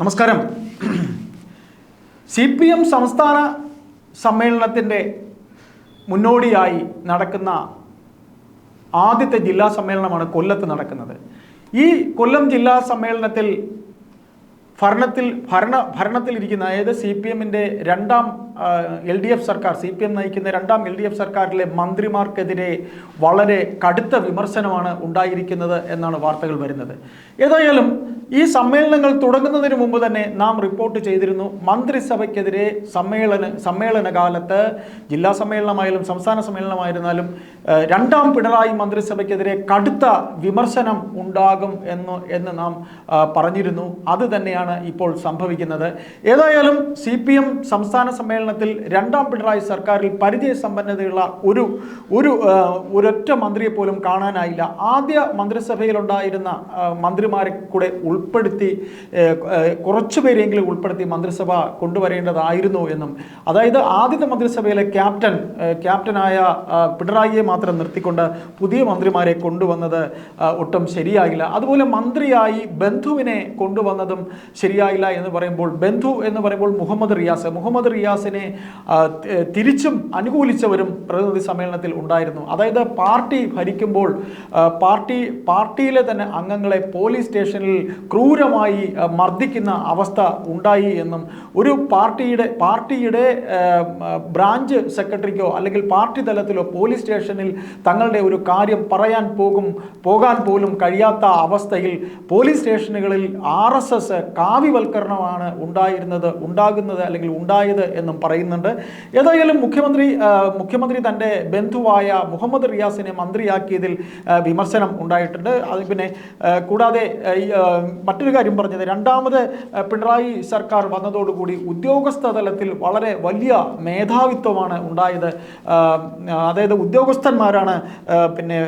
നമസ്കാരം. C P M സംസ്ഥാന സമ്മേളനത്തിന്റെ മുന്നോടിയായി നടക്കുന്ന ആദ്യത്തെ ജില്ലാ സമ്മേളനമാണ് കൊല്ലത്ത് നടക്കുന്നത്. ഈ കൊല്ലം ജില്ലാ സമ്മേളനത്തിൽ ഭരണത്തിൽ ഭരണ ഭരണത്തിലിരിക്കുന്ന അതായത് സി പി എമ്മിന്റെ രണ്ടാം എൽ ഡി എഫ് സർക്കാർ സി പി എം നയിക്കുന്ന രണ്ടാം എൽ ഡി എഫ് സർക്കാരിലെ മന്ത്രിമാർക്കെതിരെ വളരെ കടുത്ത വിമർശനമാണ് ഉണ്ടായിരിക്കുന്നത് എന്നാണ് വാർത്തകൾ വരുന്നത്. ഏതായാലും ഈ സമ്മേളനങ്ങൾ തുടങ്ങുന്നതിന് മുമ്പ് തന്നെ നാം റിപ്പോർട്ട് ചെയ്തിരുന്നു മന്ത്രിസഭയ്ക്കെതിരെ സമ്മേളന സമ്മേളന കാലത്ത് ജില്ലാ സമ്മേളനമായാലും സംസ്ഥാന സമ്മേളനമായിരുന്നാലും രണ്ടാം പിണറായി മന്ത്രിസഭയ്ക്കെതിരെ കടുത്ത വിമർശനം ഉണ്ടാകും എന്ന് എന്ന് നാം പറഞ്ഞിരുന്നു. അത് തന്നെയാണ് ഇപ്പോൾ സംഭവിക്കുന്നത്. ഏതായാലും സി സംസ്ഥാന എം സമ്മേളനത്തിൽ രണ്ടാം പിണറായി സർക്കാരിൽ പരിചയസമ്പന്നതയുള്ള ഒരു ഒരു ഒരൊറ്റ മന്ത്രിയെ പോലും കാണാനായില്ല. ആദ്യ മന്ത്രിസഭയിലുണ്ടായിരുന്ന മന്ത്രിമാരെ കൂടെ ഉൾപ്പെടുത്തി കുറച്ചു പേരെങ്കിലും കുറച്ചുപേരെങ്കിലും ഉൾപ്പെടുത്തി മന്ത്രിസഭ കൊണ്ടുവരേണ്ടതായിരുന്നു എന്നും. അതായത് ആദ്യത്തെ മന്ത്രിസഭയിലെ ക്യാപ്റ്റൻ ക്യാപ്റ്റനായ പിണറായിയെ മാത്രം നിർത്തിക്കൊണ്ട് പുതിയ മന്ത്രിമാരെ കൊണ്ടുവന്നത് ഒട്ടും ശരിയായില്ല. അതുപോലെ മന്ത്രിയായി ബന്ധുവിനെ കൊണ്ടുവന്നതും ശരിയായില്ല എന്ന് പറയുമ്പോൾ ബന്ധു എന്ന് പറയുമ്പോൾ മുഹമ്മദ് റിയാസ്. മുഹമ്മദ് റിയാസിനെ ആ, തിരിച്ചും അനുകൂലിച്ചവരും പ്രതിനിധി സമ്മേളനത്തിൽ ഉണ്ടായിരുന്നു. അതായത് പാർട്ടി ഭരിക്കുമ്പോൾ പാർട്ടി പാർട്ടിയിലെ തന്നെ അംഗങ്ങളെ പോലീസ് സ്റ്റേഷനിൽ ക്രൂരമായി മർദ്ദിക്കുന്ന അവസ്ഥ ഉണ്ടായി എന്നും ഒരു പാർട്ടിയുടെ പാർട്ടിയുടെ ബ്രാഞ്ച് സെക്രട്ടറിക്കോ അല്ലെങ്കിൽ പാർട്ടി തലത്തിലോ പോലീസ് സ്റ്റേഷനിൽ തങ്ങളുടെ ഒരു കാര്യം പറയാൻ പോകും പോകാൻ പോലും കഴിയാത്ത അവസ്ഥയിൽ പോലീസ് സ്റ്റേഷനുകളിൽ ആർ എസ് എസ് കാവ്യവൽക്കരണമാണ് ഉണ്ടായിരുന്നത് ഉണ്ടാകുന്നത് അല്ലെങ്കിൽ ഉണ്ടായത് എന്നും പറയുന്നുണ്ട്. ഏതായാലും മുഖ്യമന്ത്രി മുഖ്യമന്ത്രി തന്റെ ബന്ധുവായ മുഹമ്മദ് റിയാസിനെ മന്ത്രിയാക്കിയതിൽ വിമർശനം ഉണ്ടായിട്ടുണ്ട്. അത് പിന്നെ കൂടാതെ മറ്റൊരു കാര്യം പറഞ്ഞത് രണ്ടാമത് പിണറായി സർക്കാർ വന്നതോടുകൂടി ഉദ്യോഗസ്ഥ തലത്തിൽ വളരെ വലിയ മേധാവിത്വമാണ് ഉണ്ടായത്. അതായത് ഉദ്യോഗസ്ഥന്മാരാണ് പിന്നെ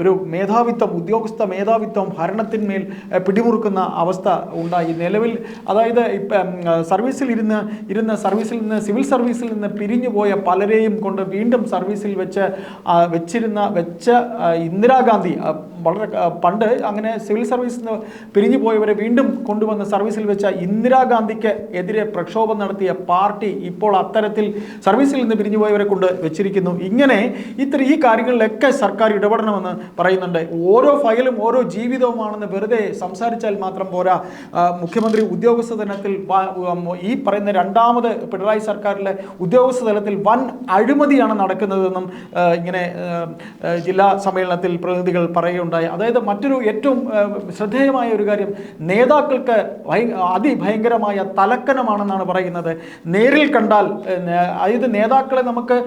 ഒരു മേധാവിത്വം ഉദ്യോഗസ്ഥ മേധാവിത്വം ഭരണത്തിന്മേൽ പിടിമുറുക്കുന്ന അവസ്ഥ ഉണ്ടായി. നിലവിൽ അതായത് ഇപ്പം സർവീസിൽ ഇരുന്ന് ഇരുന്ന് സർവീസിൽ നിന്ന് സിവിൽ സർവീസിൽ നിന്ന് പിരിഞ്ഞു പോയ പലരെയും കൊണ്ട് വീണ്ടും സർവീസിൽ വെച്ച് വെച്ചിരുന്ന വെച്ച ഇന്ദിരാഗാന്ധി വളരെ പണ്ട് അങ്ങനെ സിവിൽ സർവീസിൽ നിന്ന് പിരിഞ്ഞു പോയവരെ വീണ്ടും കൊണ്ടുവന്ന് സർവീസിൽ വെച്ച ഇന്ദിരാഗാന്ധിക്ക് എതിരെ പ്രക്ഷോഭം നടത്തിയ പാർട്ടി ഇപ്പോൾ അത്തരത്തിൽ സർവീസിൽ നിന്ന് പിരിഞ്ഞു പോയവരെ കൊണ്ട് വെച്ചിരിക്കുന്നു. ഇങ്ങനെ ഇത്ര ഈ കാര്യങ്ങളിലൊക്കെ സർക്കാർ ഇടപെടണമെന്ന് പറയുന്നുണ്ട്. ഓരോ ഫയലും ഓരോ ജീവിതവുമാണെന്ന് വെറുതെ സംസാരിച്ചാൽ മാത്രം പോരാ. മുഖ്യമന്ത്രി ഉദ്യോഗസ്ഥ ദിനത്തിൽ ഈ പറയുന്ന രണ്ടാമത് പിണറായി സർക്കാരിലെ ഉദ്യോഗസ്ഥ തലത്തിൽ വൻ അഴിമതിയാണ് നടക്കുന്നതെന്നും ഇങ്ങനെ ജില്ലാ സമ്മേളനത്തിൽ പ്രതിനിധികൾ പറയുകയുണ്ടായി. അതായത് മറ്റൊരു ഏറ്റവും ശ്രദ്ധേയമായ ഒരു കാര്യം നേതാക്കൾക്ക് ഭയ- അതിഭയങ്കരമായ തലക്കനമാണെന്നാണ് പറയുന്നത്. നേരിൽ കണ്ടാൽ അതായത് നേതാക്കളെ നമുക്ക്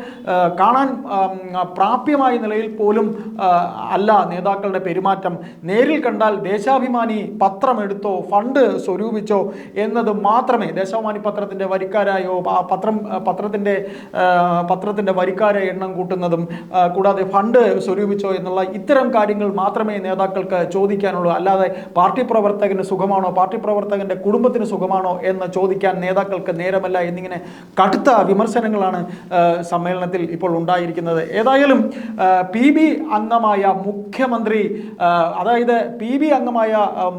കാണാൻ പ്രാപ്യമായ നിലയിൽ പോലും അല്ല നേതാക്കളുടെ പെരുമാറ്റം. നേരിൽ കണ്ടാൽ ദേശാഭിമാനി പത്രമെടുത്തോ ഫണ്ട് സ്വരൂപിച്ചോ എന്നത് മാത്രമേ ദേശാഭിമാനി പത്രത്തിന്റെ വരിക്കാരായോ ആ പത്രം പത്രത്തിന്റെ പത്രത്തിന്റെ വരിക്കാരെ എണ്ണം കൂട്ടുന്നതും കൂടാതെ ഫണ്ട് സ്വരൂപിച്ചോ എന്നുള്ള ഇത്തരം കാര്യങ്ങൾ മാത്രമേ നേതാക്കൾക്ക് ചോദിക്കാനുള്ളൂ. അല്ലാതെ പാർട്ടി പ്രവർത്തകന് സുഖമാണോ പാർട്ടി പ്രവർത്തകന്റെ കുടുംബത്തിന് സുഖമാണോ എന്ന് ചോദിക്കാൻ നേതാക്കൾക്ക് നേരമല്ല എന്നിങ്ങനെ കടുത്ത വിമർശനങ്ങളാണ് സമ്മേളനത്തിൽ ഇപ്പോൾ ഉണ്ടായിരിക്കുന്നത്. ഏതായാലും പി ബി അംഗമായ മുഖ്യമന്ത്രി അതായത് പി ബി അംഗമായ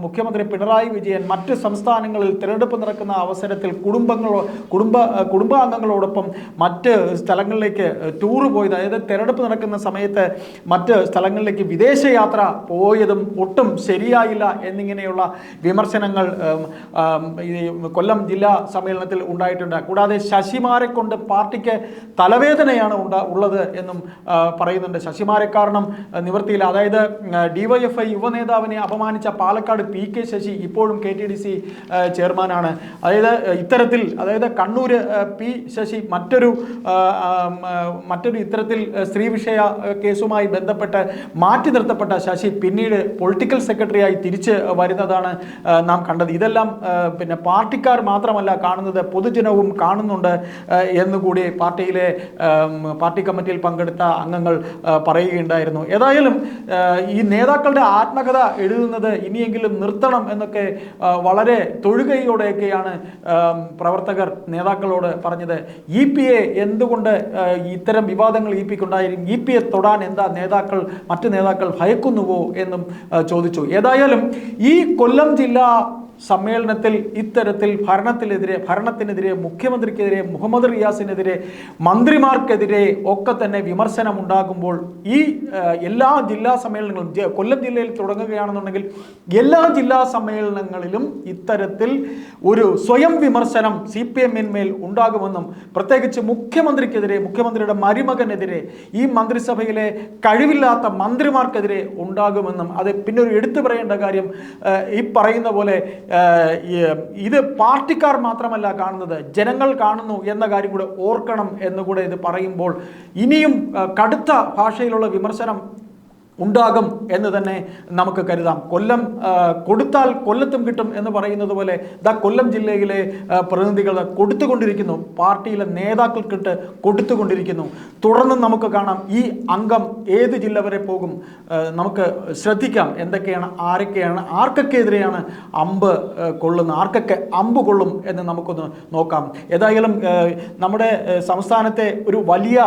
മുഖ്യമന്ത്രി പിണറായി വിജയൻ മറ്റ് സംസ്ഥാനങ്ങളിൽ തിരഞ്ഞെടുപ്പ് നടക്കുന്ന അവസരത്തിൽ കുടുംബങ്ങളോ കുടുംബ ആ, കുടുംബാംഗങ്ങളോടൊപ്പം മറ്റ് സ്ഥലങ്ങളിലേക്ക് ടൂർ പോയത് അതായത് തിരഞ്ഞെടുപ്പ് നടക്കുന്ന സമയത്ത് മറ്റ് സ്ഥലങ്ങളിലേക്ക് വിദേശയാത്ര പോയതും ഒട്ടും ശരിയായില്ല എന്നിങ്ങനെയുള്ള വിമർശനങ്ങൾ കൊല്ലം ജില്ലാ സമ്മേളനത്തിൽ ഉണ്ടായിട്ടുണ്ട്. കൂടാതെ ശശിമാരെ കൊണ്ട് പാർട്ടിക്ക് തലവേദനയാണ് ഉണ്ടാ ഉള്ളത് എന്നും പറയുന്നുണ്ട്. ശശിമാരെ കാരണം നിവൃത്തിയില്ല. അതായത് ഡിവൈഎഫ്ഐ യുവനേതാവിനെ അപമാനിച്ച പാലക്കാട് പി കെ ശശി ഇപ്പോഴും കെ ടി ഡി സി ചെയർമാനാണ്. അതായത് ഇത്തരത്തിൽ അതായത് കണ്ണൂർ പി ശശി മറ്റൊരു മറ്റൊരു ഇത്തരത്തിൽ സ്ത്രീ വിഷയ കേസുമായി ബന്ധപ്പെട്ട് മാറ്റി നിർത്തപ്പെട്ട ശശി പിന്നീട് പൊളിറ്റിക്കൽ സെക്രട്ടറിയായി തിരിച്ച് വരുന്നതാണ് നാം കണ്ടത്. ഇതെല്ലാം പിന്നെ പാർട്ടിക്കാർ മാത്രമല്ല കാണുന്നത് പൊതുജനവും കാണുന്നുണ്ട് എന്നുകൂടി പാർട്ടിയിലെ പാർട്ടി കമ്മിറ്റിയിൽ പങ്കെടുത്ത അംഗങ്ങൾ പറയുകയുണ്ടായിരുന്നു. ഏതായാലും ഈ നേതാക്കളുടെ ആത്മകഥ എഴുതുന്നത് ഇനിയെങ്കിലും നിർത്തണം എന്നൊക്കെ വളരെ തൊഴുകയോടെയൊക്കെയാണ് പ്രവർത്തകർ നേതാക്കളോട് പറഞ്ഞത് ഇ പി എ എന്തുകൊണ്ട് ഇത്തരം വിവാദങ്ങൾ ഇ പിക്കുണ്ടായിരിക്കും ഇ പി എ തൊടാൻ എന്താ നേതാക്കൾ മറ്റു നേതാക്കൾ ഭയക്കുന്നുവോ എന്നും ചോദിച്ചു. ഏതായാലും ഈ കൊല്ലം ജില്ല സമ്മേളനത്തിൽ ഇത്തരത്തിൽ ഭരണത്തിനെതിരെ ഭരണത്തിനെതിരെ മുഖ്യമന്ത്രിക്കെതിരെ മുഹമ്മദ് റിയാസിനെതിരെ മന്ത്രിമാർക്കെതിരെ ഒക്കെ തന്നെ വിമർശനം ഉണ്ടാകുമ്പോൾ ഈ എല്ലാ ജില്ലാ സമ്മേളനങ്ങളും കൊല്ലം ജില്ലയിൽ തുടങ്ങുകയാണെന്നുണ്ടെങ്കിൽ എല്ലാ ജില്ലാ സമ്മേളനങ്ങളിലും ഇത്തരത്തിൽ ഒരു സ്വയം വിമർശനം സി പി എമ്മിന്മേൽ ഉണ്ടാകുമെന്നും പ്രത്യേകിച്ച് മുഖ്യമന്ത്രിക്കെതിരെ മുഖ്യമന്ത്രിയുടെ മരുമകനെതിരെ ഈ മന്ത്രിസഭയിലെ കഴിവില്ലാത്ത മന്ത്രിമാർക്കെതിരെ ഉണ്ടാകുമെന്നും അത് പിന്നെ ഒരു എടുത്തു പറയേണ്ട കാര്യം ഈ പറയുന്ന പോലെ ഇത് പാർട്ടിക്കാർ മാത്രമല്ല കാണുന്നത്. ജനങ്ങൾ കാണുന്നു എന്ന കാര്യം കൂടെ ഓർക്കണം എന്നുകൂടെ ഇത് പറയുമ്പോൾ ഇനിയും കടുത്ത ഭാഷയിലുള്ള വിമർശനം ഉണ്ടാകും എന്ന് തന്നെ നമുക്ക് കരുതാം. കൊല്ലം കൊടുത്താൽ കൊല്ലത്തും കിട്ടും എന്ന് പറയുന്നത് പോലെ ദാ കൊല്ലം ജില്ലയിലെ പ്രതിനിധികൾ കൊടുത്തുകൊണ്ടിരിക്കുന്നു. പാർട്ടിയിലെ നേതാക്കൾക്കിട്ട് കൊടുത്തുകൊണ്ടിരിക്കുന്നു. തുടർന്ന് നമുക്ക് കാണാം ഈ അംഗം ഏത് ജില്ല വരെ പോകും? നമുക്ക് ശ്രദ്ധിക്കാം എന്തൊക്കെയാണ് ആരൊക്കെയാണ് ആർക്കൊക്കെ എതിരെയാണ് അമ്പ് കൊള്ളുന്ന ആർക്കൊക്കെ അമ്പ് കൊള്ളും എന്ന് നമുക്കൊന്ന് നോക്കാം. ഏതായാലും നമ്മുടെ സംസ്ഥാനത്തെ ഒരു വലിയ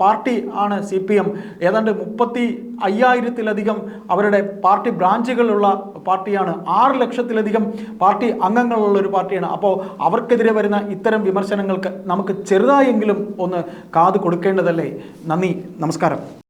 പാർട്ടി ആണ് സി പി എം. ഏതാണ്ട് മുപ്പത്തി അയ്യായിരത്തിലധികം അവരുടെ പാർട്ടി ബ്രാഞ്ചുകളുള്ള പാർട്ടിയാണ്. ആറ് ലക്ഷത്തിലധികം പാർട്ടി അംഗങ്ങളുള്ള ഒരു പാർട്ടിയാണ്. അപ്പോൾ അവർക്കെതിരെ വരുന്ന ഇത്തരം വിമർശനങ്ങൾക്ക് നമുക്ക് ചെറുതായെങ്കിലും ഒന്ന് കാത് കൊടുക്കേണ്ടതല്ലേ? നന്ദി. നമസ്കാരം.